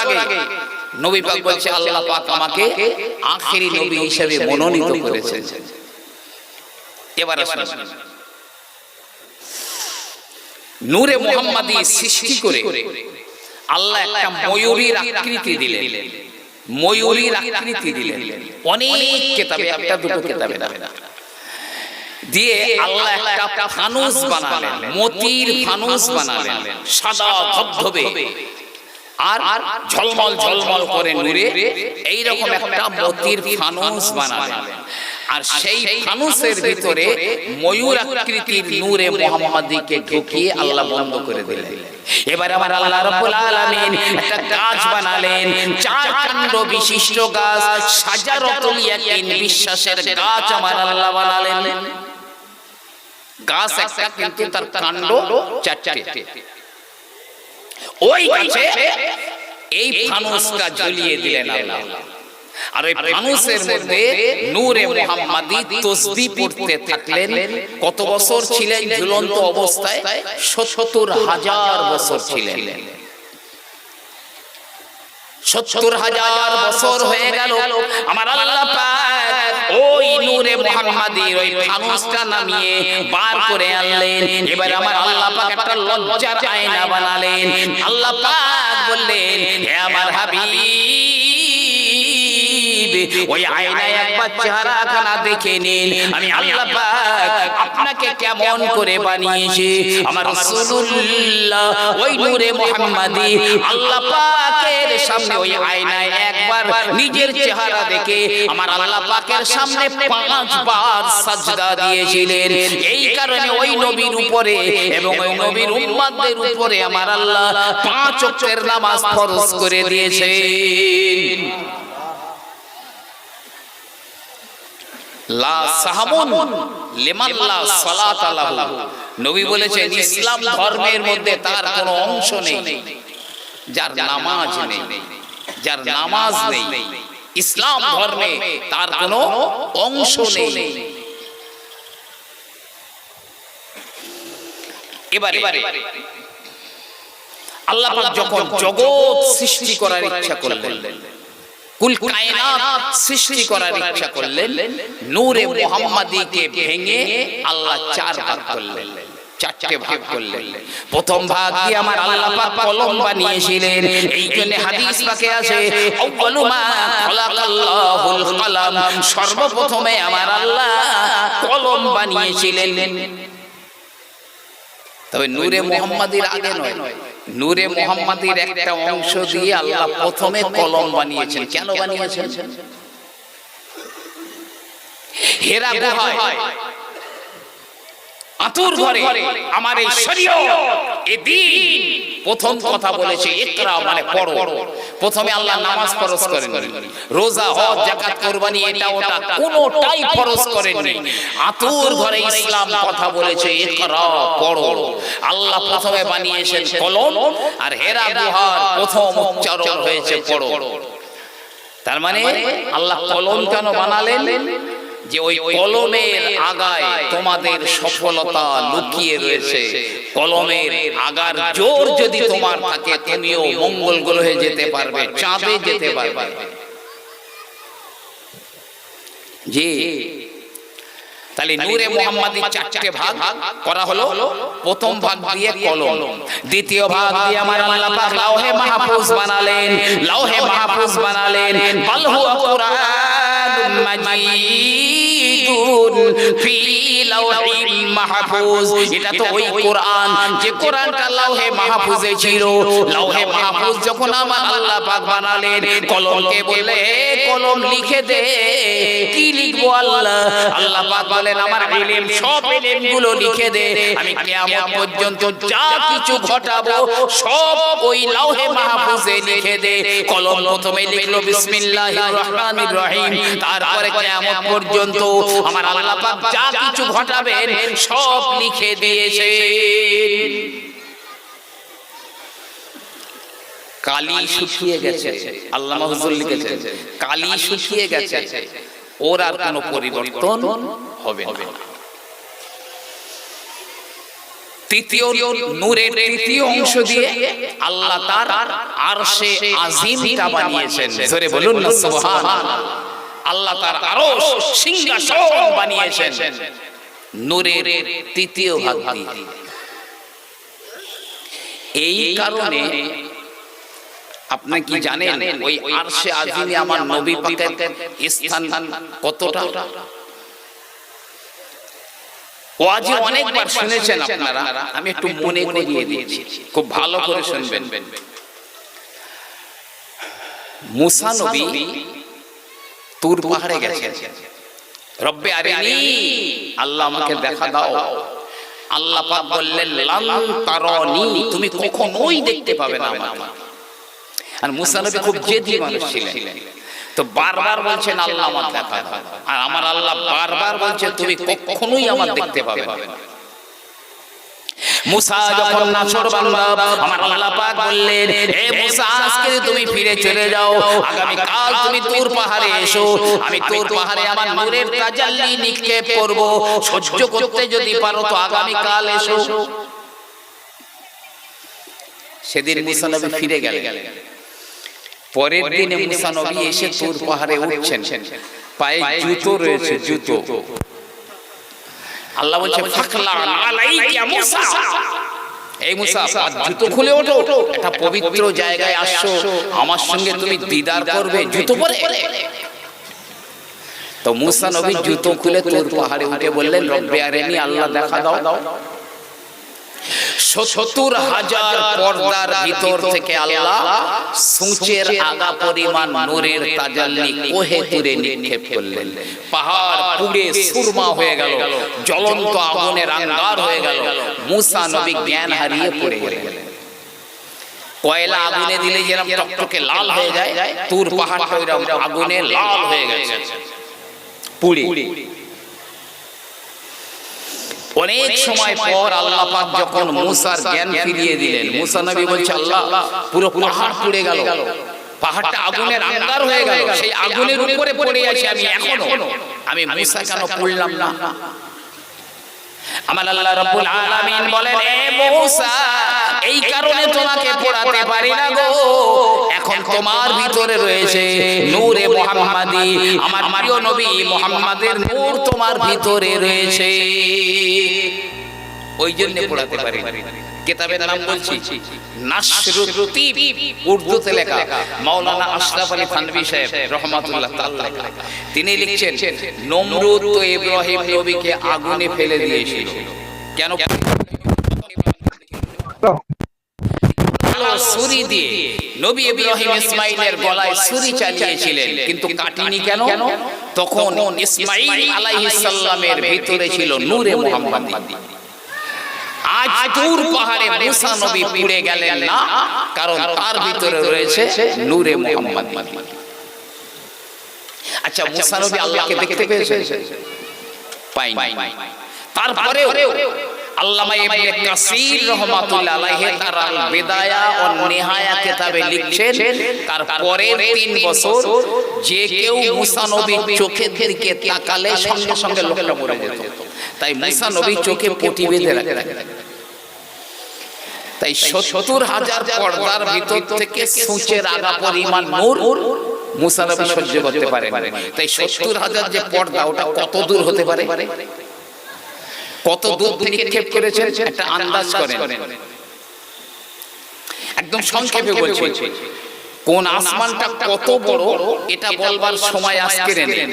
আগে নবী পাক বলছে আল্লাহ পাক আমাকে আখেরি নবী হিসেবে মনোনীত করেছে এবার নূরে মোহাম্মদী সৃষ্টি করে আল্লাহ একটা ময়ূরীর আকৃতি দিলেন। ময়ূরীর আকৃতি দিলেন। অনেক কেতাবে একটা দুটো কেতাবে না। দিয়ে আল্লাহ একটা ফানুস বানালেন মতির ফানুস বানালেন সাদা ধবধবে। আর ঝলমল ঝলমল করে নূরে এইরকম একটা মতির ফানুস বানালেন। আর সেই ফানুসের ভিতরে ময়ূর আকৃতির নূরে মোহাম্মদীকে ঢুকিয়ে আল্লাহ বন্ধ করে দিলেন। এবার আমার আল্লাহ রাব্বুল আলামিন একটা গাছ বানালেন। চার কাণ্ড বিশিষ্ট গাছ সাজারতুল ইয়াকিন বিশ্বাসের গাছ আমার আল্লাহ বানালেন। গাছ একটা কিন্তু তার কাণ্ড চারটে। ওই গাছে এই ফানুসটা ঝুলিয়ে দিলেন আল্লাহ। আর ওই ফানুসের মধ্যে নূরে মুহাম্মাদি তসবি পড়তে থাকলেন। কত বছর ছিলেন ঝুলন্ত অবস্থায়? সত্তর হাজার বছর ছিলেন। সত্তর হাজার বছর হয়ে গেল। আমার আল্লাহ পাক নূরে মুহাম্মাদির ওই ফানুসটা নামিয়ে বার করে আনলেন। এবার আমার আল্লাহ পাক একটা লজ্জার আয়না বানালেন। আল্লাহ পাক বললেন হে আমার হাবিব ওই আয়নায় একবার চেহারাখানা দেখে নিন। আমি আল্লাহ পাক আপনাকে কেমন করে বানিয়েছি? আমার রাসূলুল্লাহ ওই নূরে মুহাম্মাদি আল্লাহ পাকের সামনে ওই আয়নায় একবার নিজের চেহারা দেখে আমার আল্লাহ পাকের সামনে পাঁচবার সাজদা দিয়েছিলেন। এই কারণে ওই নবীর উপরে এবং ওই নবীর উম্মতদের উপরে আমার আল্লাহ পাঁচ ওয়াক্তের নামাজ ফরজ করে দিয়েছেন। লা সাহামুন লিমান লা সালাত নবী বলেছেন ইসলাম ধর্মের মধ্যে তার কোনো অংশ নেই। যার নামাজ নেই। যার নামাজ নেই ইসলাম ধর্মে তার কোনো অংশ নেই। এবারে আল্লাহ পাক যখন জগৎ সৃষ্টি করার ইচ্ছা করলেন কুল কায়নাত সৃষ্টি করার ইচ্ছা করলেন নূরে মুহাম্মাদিকে ভেঙে আল্লাহ চার ভাগ করলেন। চারটে ভাগ করলেন। প্রথম ভাগ দিয়ে আমার আল্লাহ পাক কলম বানিয়েছিলেন। এই জন্য হাদিস পাকে আছে আউয়ালু মা খালাকাল্লাহুল কলম। সর্বপ্রথমে আমার আল্লাহ কলম বানিয়েছিলেন। তবে নূরে মুহাম্মাদির আগে নয়। নূরে মোহাম্মদের একটা অংশ দিয়ে আল্লাহ প্রথমে কলম বানিয়েছেন। কেন বানিয়েছেন? হেরা গুহায় আতুর ঘরে আমার এই শরীয় প্রথম কথা বলেছে ইকরা মানে পড়ো। প্রথমে আল্লাহ নামাজ ফরজ করেন। রোজা হজ যাকাত কুরবানি এটা ওটা কোনোটাই ফরজ করেননি আতুর ঘরে ইসলাম কথা বলেছে ইকরা পড়ো। আল্লাহ প্রথমে বানিয়েছেন কলম আর হেরা গুহার প্রথম উচ্চারণ হয়েছে পড়ো। তার মানে আল্লাহ কলম কেন বানালেন? যে ওই কলমের আগায় তোমাদের সফলতা লুকিয়ে রয়েছে। কলমের আগার জোর যদি তোমার থাকে তুমিও মঙ্গল গ্রহে যেতে পারবে চাঁদে যেতে পারবে। জি। তাহলে নূরে মোহাম্মদের চারটে ভাগ করা হলো প্রথম ভাগ দিয়ে কলম। দ্বিতীয় ভাগ দিয়ে আমার আল্লাহ পাক লাউহে মাহফুজ বানালেন। লাউহে মাহফুজ বানালেন। বাল কুরআনুম মাজিদুন ফি লাউহিল মাহফুজ। এটা তো ওই কোরআন। যে কোরআনটা লাউহে মাহফুজে ছিল। লাউহে মাহফুজ যখন আমার আল্লাহ পাক বানালেন, কলমকে বলে কলম লিখে দে। কি লিখব আল্লাহ। আল্লাহ পাক বলেন আমার ইলম সব ইলমগুলো লিখে দে। আমি কিয়ামত পর্যন্ত যা কিছু ঘটাবো সব ওই লাউহে মাহফুজে লিখে দে। কলম প্রথমে লিখলো বিসমিল্লাহির রহমানির রহিম। তারপরে কিয়ামত পর্যন্ত আমার আল্লাহ পাক যা কিছু ঘটাবেন সব লিখে দিয়েছেন। কালি শুকিয়ে গেছে। আল্লাহ হুজুর লিখেছেন। কালি শুকিয়ে গেছে। ওর আর কোনো পরিবর্তন হবে না। তৃতীয় নূরের তৃতীয় অংশ দিয়ে আল্লাহ তার আরশে আজিমটা বানিয়েছেন। জোরে বলুন না সুবহানাল্লাহ। আল্লাহ তার আরশ সিংহাসন বানিয়েছেন। নূরের তৃতীয় ভাগ দিয়ে। এই কারণে আপনি কি জানেন ওই আরশে আজিমে আমার নবী পাকের স্থান কতটা? ওয়াজে অনেকবার শুনেছেন আপনারা আমি একটু মনে করিয়ে দিয়েছি খুব ভালো করে শুনবেন। মুসা নবী তুর পাহাড়ে গেছেন। রব্বে আরেনি আল্লাহ আমাকে দেখা দাও। আল্লাহ পাক বললেন লাল তারনি তুমি কখনোই দেখতে পাবে না আমাকে। আর মুসা নবী খুব জেদি মানুষ ছিলেন। তো বারবার বলছেন আল্লাহ আমার দেখা দাও। আর আমার আল্লাহ বারবার বলছে তুমি কখনোই আমার দেখতে পাবে না। মুসা যখন নাছর বান্দা আমার আল্লাহ পাক বললেন মুসা আজকে তুমি ফিরে চলে যাও। আগামী কাল তুমি তুর পাহাড়ে এসো। আমি তুর পাহাড়ে আমার নূরের তাজাল্লি নিক্ষেপ করব। সহ্য করতে যদি পারো তো আগামী কাল এসো সেদিন মুসা নবী ফিরে গেলেন পরের দিনে মুসা নবী এসে তুর পাহাড়ে উঠছেন। পায়ে জুতো রয়েছে জুতো। আল্লাহ বলছে ফাকলা আলাইকা মুসা। এই মুসা জুতো খুলে ওঠো। একটা পবিত্র জায়গায় আসছো আমার সঙ্গে তুমি দিদার করবে জুতো পরে। তো মুসা নবী জুতো খুলে তুর পাহাড়ে উঠে বললেন রব্বে আরেনি আল্লাহ দেখা দাও। সত্তর হাজার পর্দার ভিতর থেকে আল্লাহ সূচের আগা পরিমাণ নূরের তাজাল্লি কোহে তুরে নিক্ষেপ করলেন। পাহাড় পুড়ে সুরমা হয়ে গেল। জ্বলন্ত আগুনের আঙ্গার হয়ে গেল। মুসা নবী জ্ঞান হারিয়ে পড়ে গেলেন। কয়লা আগুনে দিলে যেরকম টকটকে লাল হয়ে যায় তুর ওইরকম আগুনে লাল হয়ে গেছে। পুড়ে। অনেক সময় পর আল্লাহ পাক যখন মুসার জ্ঞান ফিরিয়ে দিলেন মুসা নবী বলছে আল্লাহ পুরো পাহাড় পুড়ে গেল পাহাড়টা আগুনের আঙ্গার হয়ে গেল সেই আগুনের উপরে পড়ে আছি আমি এখনও আমি মুসা কেন পড়লাম না? আমার আল্লাহ রাব্বুল আলামিন বলেন এ মুসা এই কারণে তোমাকে পড়াতে পারি না গো। এখন তোমার ভিতরে রয়েছে নূরে মুহাম্মাদি। আমার প্রিয় নবী মুহাম্মাদের নূর তোমার ভিতরে রয়েছে। ওই জন্য পড়াতে পারি কিতাবের নাম বলছি নাসরুতি উর্দুতে লেখা। মাওলানা আশরাফ আলী থানভী সাহেব রহমাতুল্লাহ তাআলা তিনি লিখছেন নমরুদ তো ইব্রাহিম নবীকে আগুনে ফেলে দিয়েছিল। কেন ছুরি দিয়ে। নবী ইব্রাহিম ইসমাইলের গলায় ছুরি চালিয়েছিলেন। কিন্তু কাটিনি কেন? তখন ইসমাইল আলাইহিস সালামের ভিতরে ছিল নূরে মুহাম্মাদি। আজ দূর পাহাড়ে মুসা নবী পুড়ে গেলেন না? কারণ তার ভিতরে রয়েছে নূরে মুহাম্মদ। আচ্ছা মুসা নবী আল্লাহকে দেখতে পেয়েছেন পাইনি। তারপরেও আল্লামা ইবনে কাসির রাহমাতুল্লাহ আলাইহি তার আল বিদায়া ও নিহায়া কিতাবে লিখছেন। তার পরের 3 বছর যে কেউ মুসা নবীর চোখের দিকে তাকালে সঙ্গে সঙ্গে লোকটা মরে যেত। তাই মুসা নবী চোখে পটি বেঁধে রাখতেন তাই সত্তর হাজার পর্দার ভিতর থেকে সূচের আগা পরিমাণ নূর মুসা সহ্য করতে পারেন। তাই সত্তর হাজার যে পর্দা ওটা কত দূর হতে পারে? কত দূর থেকে নিক্ষেপ করেছেন? একটা আন্দাজ করেন। একদম সংক্ষেপে বলছি। কোন আসমানটা কত বড় এটা বলবার সময় আজকে নেই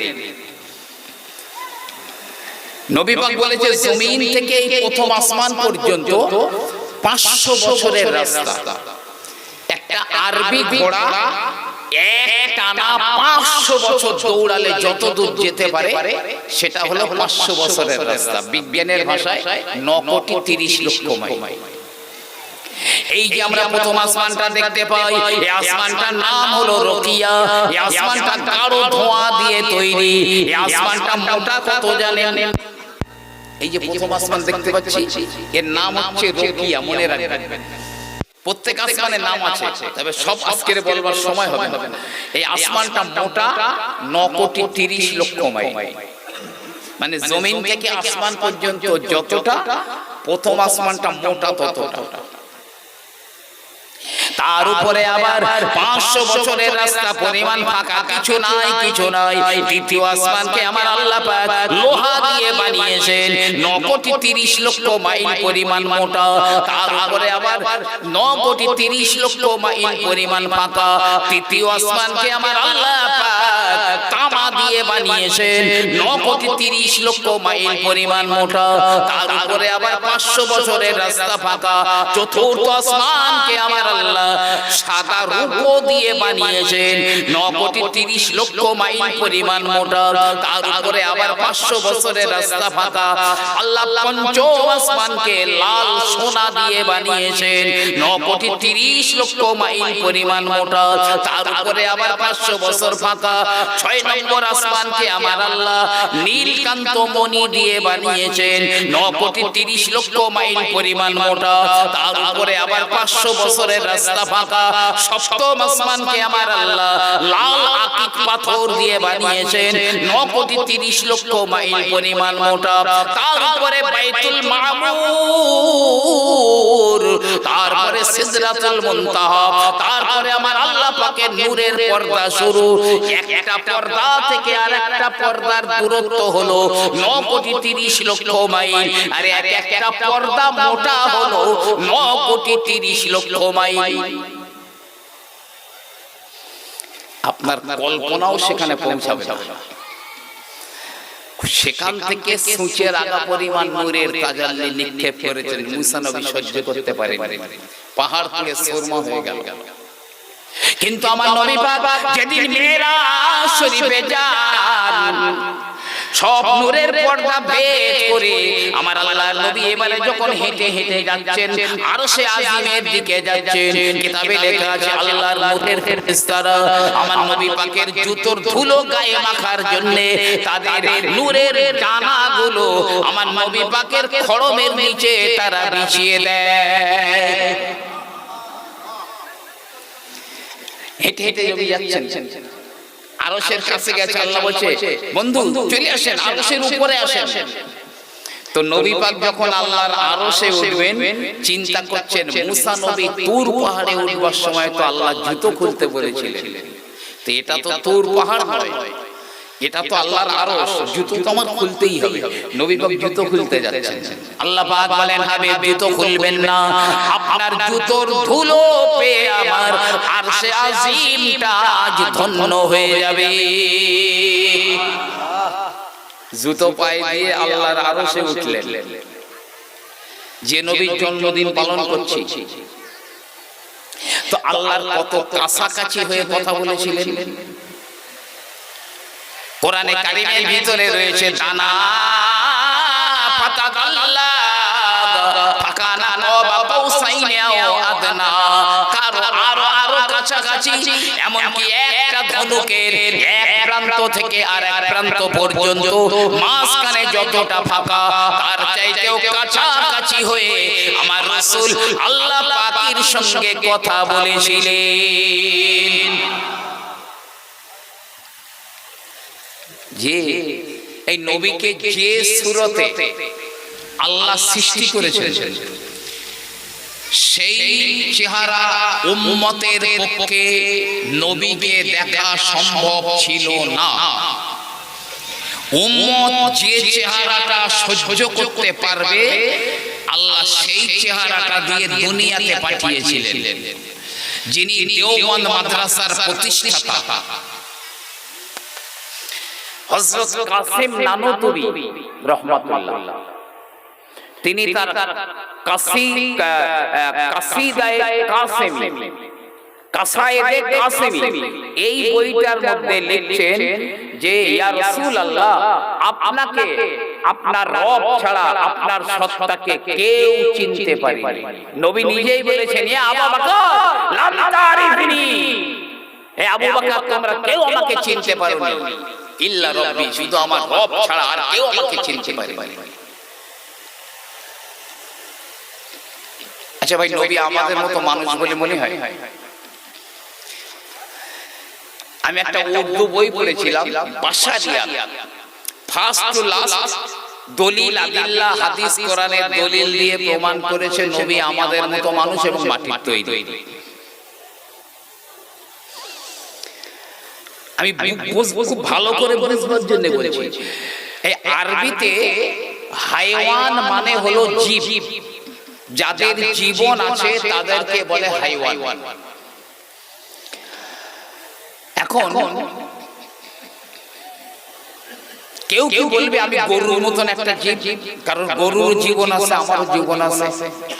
নবী পাক বলেছে জমিন থেকে প্রথম আসমান পর্যন্ত পাঁচশো বছরের রাস্তা। একটা আরবি ঘোড়া টানা পাঁচশো বছর দৌড়ালে যত দূর যেতে পারে, সেটা হলো পাঁচশো বছরের রাস্তা। বিজ্ঞানের ভাষায় ন কোটি তিরিশ লক্ষ মাইল। এই যে আমরা প্রথম আসমানটা দেখতে পাই, এই আসমানটার নাম হলো রকিয়া এই আসমানটা কারও ধোঁয়া দিয়ে তৈরি। এই আসমানটা মোটা কত জানেন? এই যে প্রথম আসমান দেখতে পাচ্ছি, এর নাম হচ্ছে রকিয়া মনে রাখবেন। প্রত্যেক আসমানের নাম আছে তবে সব আজকের বলবার সময় হবে না। এই আসমানটা মোটা ন কোটি তিরিশ লক্ষ মাইল। মানে জমিন থেকে আসমান পর্যন্ত যতটা প্রথম আসমানটা মোটা ততটা। তার উপরে আবার পাঁচশো বছরের রাস্তা পরিমাণ ফাঁকা কিছু নাই কিছু নাই। দ্বিতীয় আসমানকে আমার আল্লাহ পাক লোহা দিয়ে বানিয়েছেন। ন কোটি তিরিশ লক্ষ মাইল পরিমাণ মোটা। তার উপরে আবার ন কোটি তিরিশ লক্ষ মাইল পরিমাণ ফাঁকা। তৃতীয় আসমানকে আমার আল্লাহ পাক। তামা দিয়ে বানিয়েছেন। ন কোটি তিরিশ লক্ষ মাইল পরিমাণ মোটা। তার উপরে আবার পাঁচশো বছরের রাস্তা ফাঁকা। চতুর্থ আসমানকে আমার আল্লাহ সাদা রূপো দিয়ে বানিয়েছেন। ন কোটি তিরিশ লক্ষ মাইল পরিমাণ মোটা। তার উপরে আবার পাঁচশো বছরের রাস্তা ফাঁকা। আল্লাহ পঞ্চম আসমানকে লাল সোনা দিয়ে বানিয়েছেন। ন কোটি তিরিশ লক্ষ মাইল পরিমাণ মোটা। তার উপরে আবার পাঁচশো বছর ফাঁকা। ছয় নম্বর আসমানকে আমার আল্লাহ নীলকান্ত মণি দিয়ে বানিয়েছেন। ন কোটি তিরিশ লক্ষ মাইল পরিমাণ মোটা, তার আবার পাঁচশো বছরের রাস্তা ফাঁকা। সপ্তম আসমানকে আমার আল্লাহ লাল আকিক পাথর দিয়ে বানিয়েছেন। ন কোটি তিরিশ লক্ষ মাইল পরিমাণ মোটা, তার বাইতুল মামুর তারপরে সিদরাতুল মুনতাহা তারপরে আমার আল্লাহ পাকের নূরের পর্দা শুরু। একটা পর্দা থেকে আরেকটা পর্দার দূরত্ব হলো কোটি তিরিশ লক্ষ মাইল। আর এক একটা পর্দা মোটা হলো কোটি তিরিশ লক্ষ মাইল। আপনার কল্পনাও সেখানে পৌঁছাবে না। সেখান থেকে সূচের আগা পরিমাণ নূরের তাজাল্লি নিক্ষেপ করেছেন মুসা নবী সহ্য করতে পারেন পাহাড় থেকে সুরমা হয়ে গেল। কিন্তু আমার নবী পাক যেদিন মেরাজ শরীফে যান সব নূরের পর্দা ভেদ করে আমার আল্লাহর নবী এবারে যখন হেঁটে হেঁটে যাচ্ছেন আরও সে আজিমের দিকে যাচ্ছেন কিতাবে লেখা আছে আল্লাহর নূরের ফেরেশতারা আমার নবী পাকের জুতোর ধুলো গায়ে মাখার জন্য তাদের নূরের ডানাগুলো আমার নবী পাকের খড়মের নিচে তারা বিছিয়ে দেয়। হেঁটে হেঁটে নবী যাচ্ছেন। আরশের কাছে গেছে আল্লাহ বলছে বন্ধু চলে আসেন আরশের উপরে আসেন। তো নবী পাক যখন আল্লাহর আরশে উঠবেন চিন্তা করছেন মুসা নবী তুর পাহাড়ে উঠবার সময় তো আল্লাহ জুতো খুলতে বলেছিলেন। তো এটা তো তুর পাহাড় নয়। এটা তো আল্লাহর আরশ। জুতো তো আমার খুলতেই হবে। নবী পাক জুতো খুলতে যাচ্ছেন। আল্লাহ পাক বলেন হাবিব জুতো খুলবেন না। আপনার জুতোর ধুলো পেয়ে আমার আরশে আজিমটা আজ ধন্য হয়ে যাবে। জুতো পায়ে দিয়ে আল্লাহর আরশে উঠলেন। যে নবীর জন্মদিন পালন করছি। তো আল্লাহর কত কাছাকাছি হয়ে কথা বলেছিলেন। কোরআনে কারিমের ভিতরে রয়েছে দানা পাতা ফাকানা নবা কাউসাইনে ও আদনা। কারও আরও আরও কাছাকাছি এমন কি ধনুকের এক প্রান্ত থেকে আর এক প্রান্ত পর্যন্ত মাঝখানে যতটা ফাঁকা তার চাইতেও কাছাকাছি হয়ে আমার রাসূল আল্লাহ পাকের সঙ্গে কথা বলেছিলেন। যে এই নবীকে যে সুরতে আল্লাহ সৃষ্টি করেছেন সেই চেহারা উম্মতের পক্ষে নবীকে দেখা সম্ভব ছিল না। উম্মত যে চেহারাটা সহ্য করতে পারবে আল্লাহ সেই চেহারাটা দিয়ে দুনিয়াতে পাঠিয়েছিলেন। যিনি দেওবন্দ মাদ্রাসার প্রতিষ্ঠাতা। হযরত কাসিম নানুতুবি রহমাতুল্লাহ। তিনি তার কাসি কাসিদায়ে কাসিমি, কাসায়েদে কাসিমি এই বইটার মধ্যে লিখছেন যে, ইয়া রাসূলুল্লাহ, আপনাকে, আপনার রব ছাড়া আপনার সত্তাকে কেউ চিনতে পারে নবী নিজেই বলেছেন, ইয়া আবু বকর, লাম তারিফনি। এ আবু বকর, তোমরা কেউ আমাকে চিনতে পারোনি। ইল্লা রব্বি শুধু আমার রব ছাড়া আর কেউ আমাকে চিনতে পারে আচ্ছা ভাই নবী আমাদের মতো মানুষ বলে মনে হয়। আমি একটা উর্দু বই পড়েছিলাম বাসারিয়া ফার্স্ট টু লাস্ট দলিল আদিল্লাহ হাদিস কোরআনের দলিল দিয়ে প্রমাণ করেছে নবী আমাদের মতো মানুষ এবং মাটির তৈরি। আমি খুব ভালো করে বুঝবার জন্য বলছি এই আরবিতে হাইওয়ান মানে হলো জীব। যাদের জীবন আছে তাদেরকে বলে হাইওয়ান। এখন কেউ কেউ বলবে আমি গরুর মতন একটা জীব? কারণ গরুর জীবন আছে আমার জীবন আছে।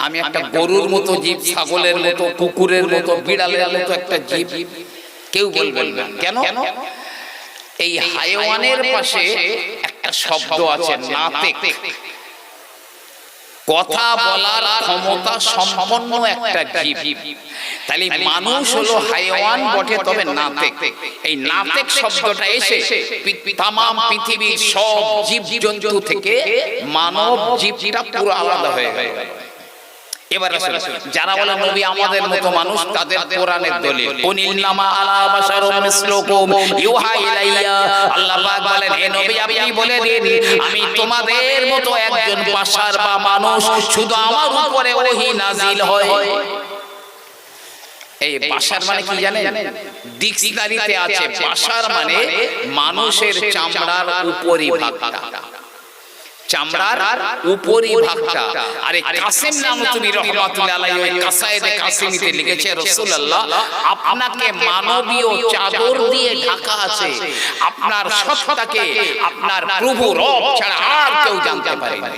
আমি একটা গরুর মতো জীব ছাগলের মতো কুকুরের মতো বিড়ালের মতো একটা জীব। কেউ বলবেন না। কেন? এই হাইওয়ানের পাশে একটা শব্দ আছে নাতেক। কথা বলার ক্ষমতা সম্পন্ন একটা জীব। তাহলে মানুষ হলো হাইওয়ান বটে তবে নাতেক। এই নাতেক শব্দটা এসে তাম পৃথিবীর সব জীব জন্তু থেকে মানব জীবটা পুরো আলাদা হয়ে গেল। এবার যারা বলে নবী আমাদের মতো মানুষ তাদের কোরআনের দলিল। কুনিল আলা বাশারুম মিসলুকুম। ইউহা ইলাইয়া। আল্লাহ পাক বলেন হে নবী আপনি বলে দিন আমি তোমাদের মতো একজন বাশার বা মানুষ শুধু আমার উপরে ওহী নাজিল হয়। এই বাসার মানে কি জানেন? ডিকশনারিতে আছে বাসার মানে মানুষের চামড়ার উপরি ভাগটা চামড়ার উপরি ভাগটা আরে কাসিম নামতুবি রহমাতুল্লাহ আলাইহি ওই কাসায়েদে কাসিমিতে লিখেছে রাসূলুল্লাহ। আপনাকে মানবীয় চাদর দিয়ে ঢাকা আছে। আপনার সত্তাকে আপনার প্রভু রব ছাড়া আর কেউ জানতে পারে না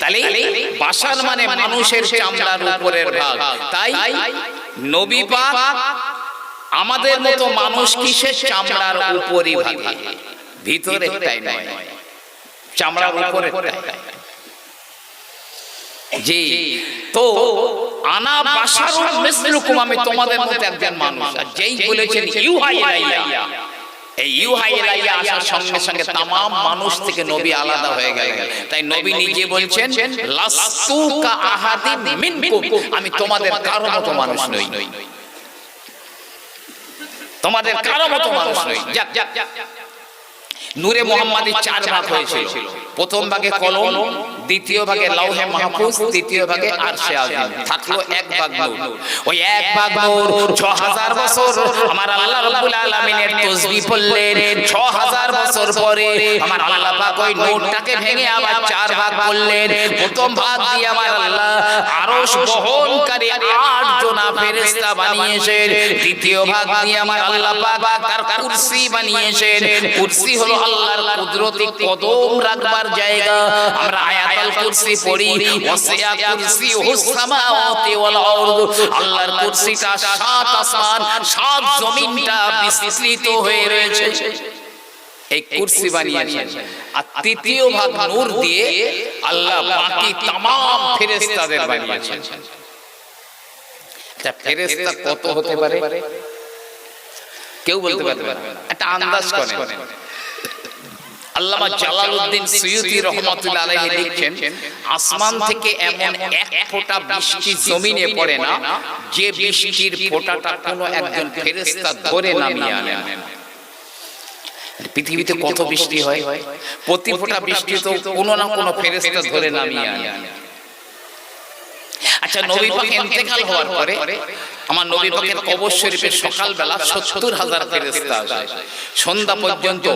তাহলে বাসার মানে মানুষের চামড়ার উপরের ভাগ। তাই নবী পাক আমাদের মতো মানুষ কিসের চামড়ার উপরি ভাগে ভিতরে তাই নয়। চামড়ার উপরে। জি। তো আনা বাসারুল মিসলুকুম আমি তোমাদের মতো একজন মানুষ। আর যেই বলেছেন ইউহা ইলাইয়া এই ইউহা ইলাইয়া আসার সঙ্গে সঙ্গে তামাম মানুষ থেকে নবী আলাদা হয়ে গেলেন। তাই নবী নিজে বলছেন লাস্তু কা আহাদিন মিনকুম। আমি তোমাদের কারও মতো মানুষ নই। তোমাদের কারও মতো মানুষ নই। যাক যাক যাক। নূরে মোহাম্মদের চার ভাগ হয়েছিল। প্রথম ভাগে কলম দ্বিতীয় ভাগে লাউহে মাহফুজ তৃতীয় ভাগে আরশে আযম থাকল এক ভাগ নূর। ওই এক ভাগ নূর 6000 বছর আমার আল্লাহ রাব্বুল আলামিনের তাসবিহ পড়লেন 6000 বছর পরে আমার আল্লাহ পাক ওই নূরটাকে ভেঙে আবার চার ভাগ করলেন। প্রথম ভাগ দিয়ে আমার আল্লাহ আরশ বহনকারী আট জনা ফেরেশতা বানিয়েছেন। দ্বিতীয় ভাগ দিয়ে আমার আল্লাহ পাক তার কুরসি বানিয়েছেন। কুরসি হলো আল্লাহর কুদরতি কদম রাখবার জায়গা আমরা আয়াতুল কুরসি পড়ি ওয়াসিয়া কুরসি হুস সামাওয়াতি ওয়াল আরদ আল্লাহর কুরসিটা সাত আসমান সাত জমিনটা বিস্তৃত হয়ে রয়েছে এই কুরসি বানিয়েছেন আর তৃতীয় ভাগ নূর দিয়ে আল্লাহ বাকি तमाम ফেরেশতাদের বানিয়েছেন তা ফেরেশতা কত হতে পারে কেউ বলতে পারবে না একটা আন্দাজ করেন আল্লামা জালালউদ্দিন সুয়ুতি রহমাতুল্লাহ আলাইহি লিখছেন আসমান থেকে এমন এক ফোঁটা বৃষ্টি জমিনে পড়ে না যে বৃষ্টির ফোঁটাটা কোনো একজন ফেরেশতা ধরে নামিয়ে আনেন পৃথিবীতে কত বৃষ্টি হয়? প্রতি ফোঁটা বৃষ্টি তো কোনো না কোনো ফেরেশতা ধরে নামিয়ে আনে। আচ্ছা নবী পাক ইন্তেকাল হওয়ার পরে আমার নবী পাকের কবর শরীফে সকালবেলা সত্তর হাজার ফেরেশতা আসে। সন্ধ্যা পর্যন্ত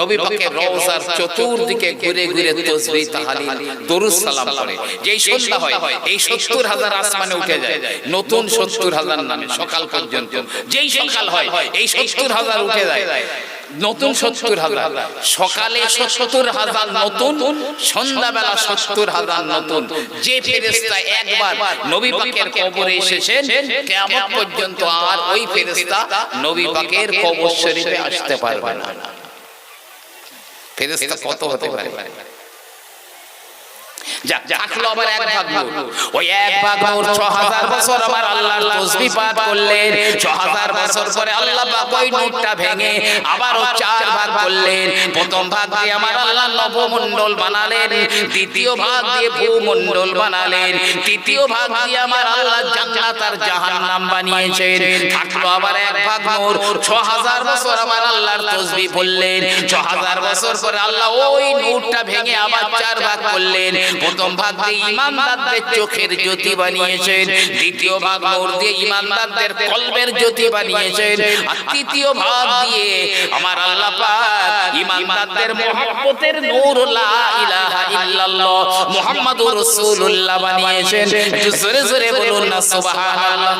নবী পাকের রওজার চতুর্দিকে ঘুরে ঘুরে তসবি তাহলিল দরুদ সালাম করে যেই সন্ধ্যা হয় এই সত্তর হাজার আসমানে উঠে যায়। নতুন সত্তর হাজার নামে সকাল পর্যন্ত। যেই সকাল হয় এই সত্তর হাজার উঠে যায়। নতুন সত্তর হাজার। সকালে সত্তর হাজার নতুন সন্ধ্যাবেলা সত্তর হাজার নতুন। যে ফেরেস্তা একবার নবী পাকের কবরে এসেছেন কেমন পর্যন্ত আর ওই ফেরেস্তা নবী পাকের কবর শরীফে আসতে পারবে না। ফেরেস্তা কত হতে পারে? থাকল আবার এক ভাগ ওই এক ভাগ নূর 6000 বছর আমার আল্লাহর তাসবিহ পাঠ করলেন। 6000 বছর পরে আল্লাহ পাক ওই নূরটা ভেঙে আবারও চার ভাগ করলেন। প্রথম ভাগ দিয়ে আমার আল্লাহ নবমণ্ডল বানালেন দ্বিতীয় ভাগ দিয়ে ভূমণ্ডল বানালেন তৃতীয় ভাগ দিয়ে আমার আল্লাহ জান্নাত আর জাহান্নাম বানিয়েছেন। থাকল আবার এক ভাগ নূর। ছ হাজার বছর আমার আল্লাহর তসবি বললেন ছ হাজার বছর পরে আল্লাহ ওই নূরটা ভেঙে আবার চার ভাগ করলেন প্রথম ভাগ দিয়ে ইমানদারদের চোখের জ্যোতি বানিয়েছেন, দ্বিতীয় ভাগ দিয়ে ইমানদারদের কলবের জ্যোতি বানিয়েছেন তৃতীয় ভাগ দিয়ে আমার আল্লাহ পাক ইমানদারদের মহব্বতের নূর, লা ইলাহা ইল্লাল্লাহ মুহাম্মাদুর রাসূলুল্লাহ বানিয়েছেন। জোরে জোরে বলুন না, সুবহানাল্লাহ।